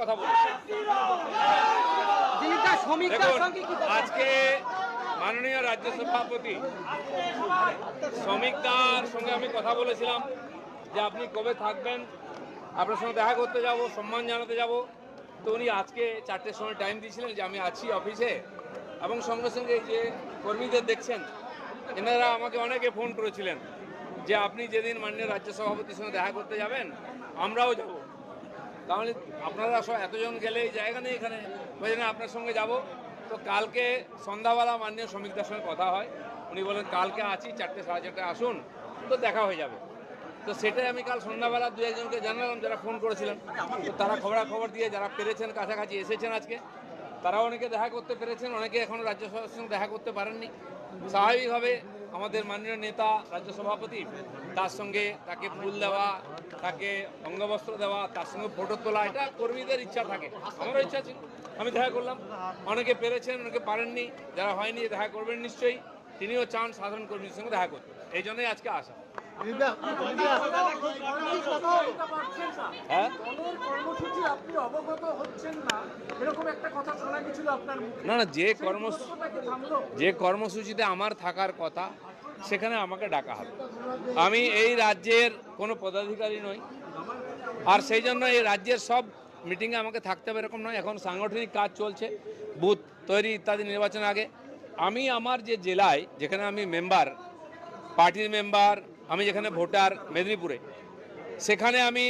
কথা বলেছি। আজকে মাননীয় রাজ্য সভাপতি শ্রমিকদার সঙ্গে আমি কথা বলেছিলাম যে আপনি কবে থাকবেন আপনার সঙ্গে দেখা করতে যাব সম্মান জানাতে যাব। তো উনি আজকে চারটের সময় টাইম দিয়েছিলেন যে আমি আছি অফিসে এবং সঙ্গে সঙ্গে এই যে কর্মীদের দেখছেন এনারা আমাকে অনেকে ফোন করেছিলেন যে আপনি যেদিন মাননীয় রাজ্য সভাপতির সঙ্গে দেখা করতে যাবেন আমরাও যাব। তাহলে আপনারা সব এতজন গেলে এই জায়গা নেই এখানে। ওই জন্য আপনার সঙ্গে যাব। তো কালকে সন্ধ্যাবেলা মাননীয় শ্রমিকদের সঙ্গে কথা হয়। উনি বলেন, কালকে আছি, চারটে, সাড়ে চারটে আসুন। তো দেখা হয়ে যাবে। তো সেটাই আমি কাল সন্ধ্যাবেলা দু একজনকে জানালাম, যারা ফোন করেছিলেন। তো তারা খবরাখবর দিয়ে যারা পেরেছেন কাছাকাছি এসেছেন আজকে তারা অনেকে দেখা করতে পেরেছেন, অনেকে এখনও রাজ্য সভার সঙ্গে দেখা করতে পারেননি। স্বাভাবিকভাবে আমাদের মাননীয় নেতা, রাজ্য সভাপতি, তার সঙ্গে তাকে ফুল দেওয়া, তাকে অঙ্গবস্ত্র দেওয়া, তার সঙ্গে ফটো তোলা, এটা কর্মীদের ইচ্ছা থাকে। আমারও ইচ্ছা ছিল। আমি দেখা করলাম। অনেকে পেরেছেন, অনেকে পারেননি। যারা হয়নি, দেখা করবেন নিশ্চয়ই। তিনিও চান সাধারণ কর্মীদের সঙ্গে দেখা করতে। এই জন্যই আজকে আসা। হ্যাঁ? না? না যে কর্ম যে কর্মসূচিতে আমার থাকার কথা সেখানে আমাকে ডাকা হবে। আমি এই রাজ্যের কোনো পদাধিকারী নই। আর সেই জন্য এই রাজ্যের সব মিটিংয়ে আমাকে থাকতে হবে এরকম নয়। এখন সাংগঠনিক কাজ চলছে বুথ তৈরি ইত্যাদি নির্বাচন আগে। আমি আমার যে জেলায় যেখানে আমি মেম্বার পার্টির মেম্বার আমি যেখানে ভোটার মেদিনীপুরে, সেখানে আমি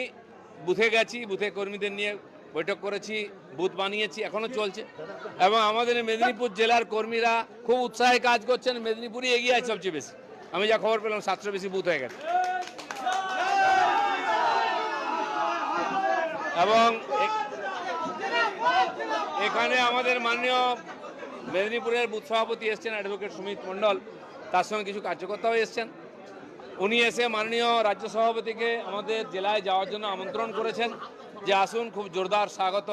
বুথে গেছি, বুথে কর্মীদের নিয়ে বৈঠক করেছি, বুথ বানিয়েছি, এখনও চলছে। এবং আমাদের মেদিনীপুর জেলার কর্মীরা খুব উৎসাহে কাজ করছেন, মেদিনীপুরই এগিয়ে আছে সবচেয়ে বেশি। আমি যা খবর পেলাম, সাতশো বেশি বুথ হয়ে গেছে। এবং এখানে আমাদের মাননীয় মেদিনীপুরের বুথ সভাপতি এসছেন, অ্যাডভোকেট সুমিত মণ্ডল। তার সঙ্গে কিছু কার্যকর্তাও এসছেন। উনি এসে মাননীয় রাজ্য সভাপতিকে আমাদের জেলায় যাওয়ার জন্য আমন্ত্রণ করেছেন যে আসুন খুব জোরদার স্বাগত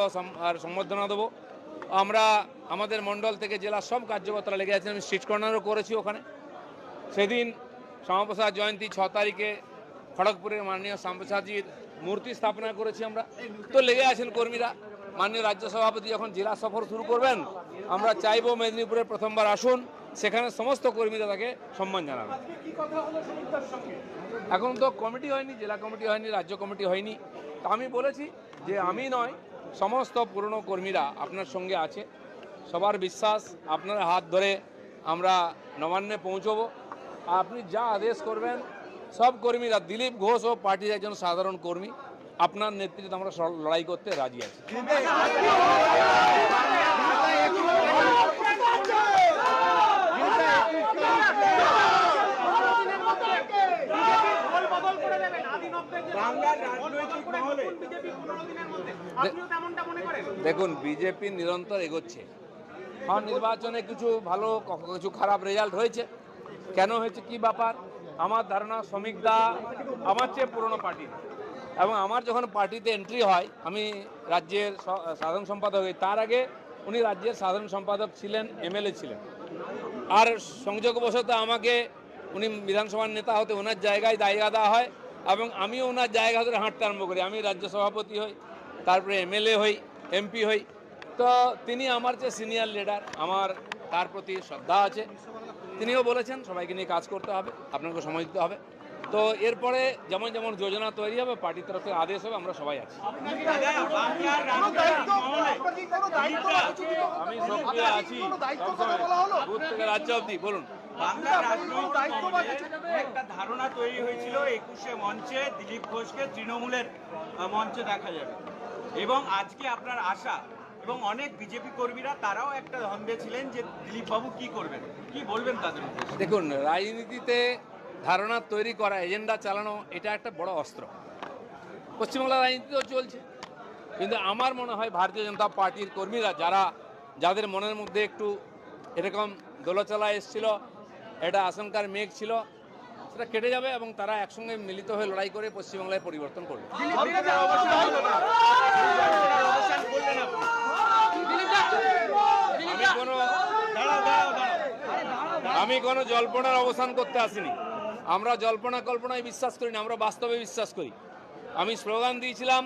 আর সম্বর্ধনা দেবো। আমরা আমাদের মণ্ডল থেকে জেলার সব কার্যকর্তারা লেগে আছেন, আমি স্ট্রিট কর্নারও করেছি ওখানে। সেদিন শ্যামাপ্রসাদ জয়ন্তী ছ তারিখে খড়গপুরের মাননীয় শ্যামপ্রসাদজির মূর্তি স্থাপনা করেছি আমরা। তো লেগে আছেন কর্মীরা, মাননীয় রাজ্য সভাপতি যখন জেলা সফর শুরু করবেন, আমরা চাইব মেদিনীপুরের প্রথমবার আসুন। সেখানে সমস্ত কর্মীরা তাকে সম্মান জানাবেন কি কথা হলো শ্রমিকদের সঙ্গে? এখন তো কমিটি হয়নি জেলা কমিটি হয়নি রাজ্য কমিটি হয়নি। তা আমি বলেছি যে আমি নয় সমস্ত পুরনো কর্মীরা আপনার সঙ্গে আছে। সবার বিশ্বাস আপনার হাত ধরে আমরা নবান্নে পৌঁছবো। আর আপনি যা আদেশ করবেন সব কর্মীরা দিলীপ ঘোষ ও পার্টির একজন সাধারণ কর্মী আপনার নেতৃত্বে আমরা লড়াই করতে রাজি আছি বাংলার রাজনৈতিক মহলে আপনিও তেমনটা মনে করেন দেখুন বিজেপি নিরন্তর এগোচ্ছে। হ্যাঁ নির্বাচনে কিছু ভালো কিছু খারাপ রেজাল্ট হয়েছে। কেন হয়েছে কি ব্যাপার? আমার ধারণা শ্রমিকদা আমার চেয়ে পুরনো পার্টি। এবং আমার যখন পার্টিতে এন্ট্রি হয় আমি রাজ্যের সাধারণ সম্পাদক হই। তার আগে উনি রাজ্যের সাধারণ সম্পাদক ছিলেন এমএলএ ছিলেন। আর সংযোগবশত আমাকে উনি বিধানসভার নেতা হতে ওনার জায়গায় জায়গা দেওয়া হয়। এবং আমিও ওনার জায়গা ধরে হাঁটতে আরম্ভ করি। আমি রাজ্য সভাপতি হই তারপরে এমএলএ হই এমপি হই। তো তিনি আমার যে সিনিয়র লিডার আমার তার প্রতি শ্রদ্ধা আছে। তিনিও বলেছেন সবাইকে নিয়ে কাজ করতে হবে আপনাকে সময় দিতে হবে। তো এরপরে যেমন যেমন যোজনা তৈরি হবে পার্টির তরফ থেকে আদেশ হবে আমরা সবাই আছি। আমি সক্রিয় আছি। সবসময় বুথ থেকে রাজ্য অবধি বলুন। বাংলার রাজনৈতিক একটা ধারণা তৈরি হয়েছিল একুশে মঞ্চে দিলীপ ঘোষকে তৃণমূলের মঞ্চে দেখা যাবে। এবং আজকে আপনার আশা এবং অনেক বিজেপি কর্মীরা তারাও একটা ধন্দে ছিলেন যে দিলীপ বাবু কি করবেন? কি বলবেন তাদের দেখুন, রাজনীতিতে ধারণা তৈরি করা, এজেন্ডা চালানো, এটা একটা বড় অস্ত্র। পশ্চিমবাংলার রাজনীতিতেও চলছে। কিন্তু আমার মনে হয় ভারতীয় জনতা পার্টির কর্মীরা যারা, যাদের মনের মধ্যে একটু এরকম দোলচলা এসেছিল এটা আশঙ্কার মেঘ ছিল, সেটা কেটে যাবে এবং তারা একসঙ্গে মিলিত হয়ে লড়াই করে পশ্চিমবাংলায় পরিবর্তন করবে। আমি কোনো আমি কোনো জল্পনার অবসান করতে আসিনি। আমরা জল্পনা কল্পনায় বিশ্বাস করি না, আমরা বাস্তবে বিশ্বাস করি। আমি স্লোগান দিয়েছিলাম,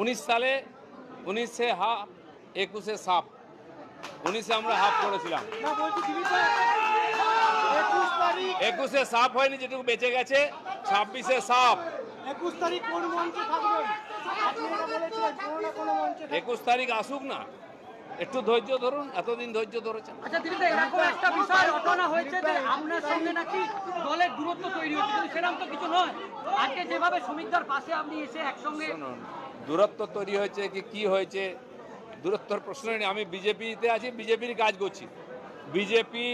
উনিশ সালে উনিশে হাফ একুশে সাপ। উনিশে আমরা হাফ করেছিলাম। একুশ সাপ হয়নি যেটুকু বেঁচে গেছে ছাব্বিশে সাপ একুশ তারিখ কোন মঞ্চে থাকবেন কোনো মঞ্চে। একুশ তারিখ আসুক না। একটু ধৈর্য ধরুন এতদিন ধৈর্য ধরেছেন। আচ্ছা দিদি এরকম একটা বিষয় ঘটনা হয়েছে যে আপনার সঙ্গে নাকি দলের দূরত্ব তৈরি হচ্ছে কিন্তু সেরকম তো কিছু নয়। আজকে যেভাবে শ্রমিকদের পাশে আপনি এসে একসঙ্গে দূরত্ব তৈরি হয়েছে কি কি হয়েছে? দূরত্বর প্রশ্ন নেই। আমি বিজেপিতে আছি বিজেপির কাজ করছি। বিজেপি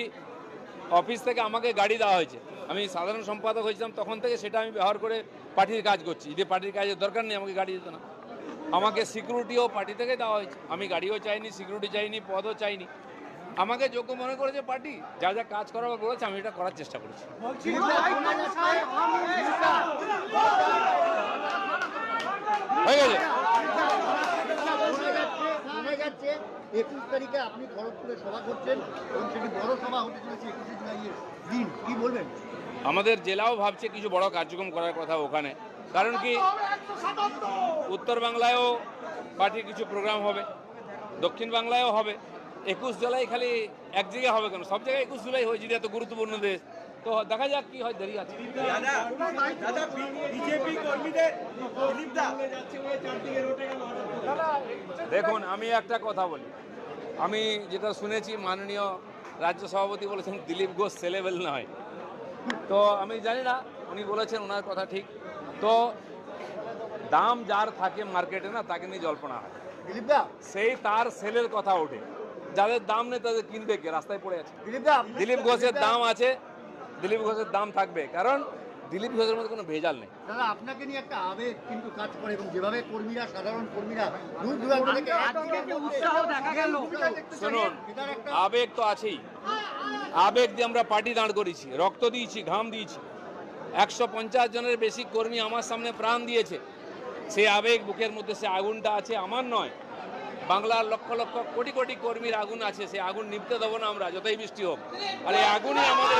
অফিস থেকে আমাকে গাড়ি দেওয়া হয়েছে আমি সাধারণ সম্পাদক হয়েছিলাম তখন থেকে সেটা আমি ব্যবহার করে পার্টির কাজ করছি যদি পার্টির কাজের দরকার নেই আমাকে গাড়ি দিত না আমাকে সিকিউরিটিও পার্টি থেকে দেওয়া হয়েছে আমি গাড়িও চাইনি সিকিউরিটি চাইনি পদও চাইনি আমাকে যোগ্য মনে করেছে পার্টি যা যা কাজ করার বলেছে আমি এটা করার চেষ্টা করেছি বলছি দায়িত্ব আম মিনিস্টার হয়ে গেছে শোনা যাচ্ছে শোনা যাচ্ছে একুশ তারিখে আপনি খড়গপুরে সভা করছেন এবং সেটি বড় সভা হতে চলেছে একুশে জুলাইয়ের দিন। কি বলবেন? আমাদের জেলাও ভাবছে কিছু বড় কার্যক্রম করার কথা ওখানে। কারণ কি, উত্তর বাংলায়ও পার্টির কিছু প্রোগ্রাম হবে, দক্ষিণ বাংলায়ও হবে। একুশ জুলাই খালি এক জায়গায় হবে কেন? সব জায়গায় একুশ জুলাই হয়েছে এত গুরুত্বপূর্ণ দেশ। তো দেখা যাক কি হয় দেরি আছে। দেখুন আমি একটা কথা বলি। আমি যেটা শুনেছি মাননীয় রাজ্য সভাপতি বলেছেন দিলীপ ঘোষ সেলেবেল নয়। তো আমি জানি না উনি বলেছেন ওনার কথা ঠিক। তো দাম যার থাকে মার্কেটে না তাকে নিয়ে জল্পনা হয়। দিলীপ সেই তার সেলের কথা ওঠে। যাদের দাম নেই তাদের কিনবে কে? রাস্তায় পড়ে আছে। দিলীপ ঘোষের দাম আছে দিলীপ ঘোষের দাম থাকবে কারণ দিলীপ ঘোষের মধ্যে কোনো ভেজাল নেই। দাদা আপনাকে নিয়ে একটা আবেগ কিন্তু কাজ করে এবং যেভাবে কর্মীরা সাধারণ কর্মীরা দূর দূরান্ত থেকে উৎসাহ দেখা গেল। শুনুন আবেগ তো আছেই। আবেগ দিয়ে আমরা পার্টি দাঁড় করেছি রক্ত দিয়েছি ঘাম দিয়েছি। একশো পঞ্চাশ জনের বেশি কর্মী আমার সামনে প্রাণ দিয়েছে। সেই আবেগ বুকের মধ্যে সে আগুনটা আছে আমার নয়। বাংলার লক্ষ লক্ষ কোটি কোটি কর্মীর আগুন আছে সেই আগুন নিভতে দেবো না আমরা যতই বৃষ্টি হোক। আর এই আগুনই আমাদের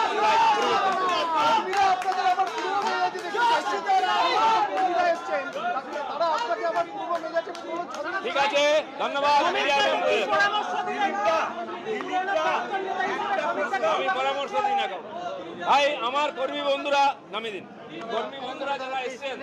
ঠিক আছে ধন্যবাদ। আমি পরামর্শ দিই না। ভাই আমার কর্মী বন্ধুরা নামিয়ে দিন। কর্মী বন্ধুরা যারা এসছেন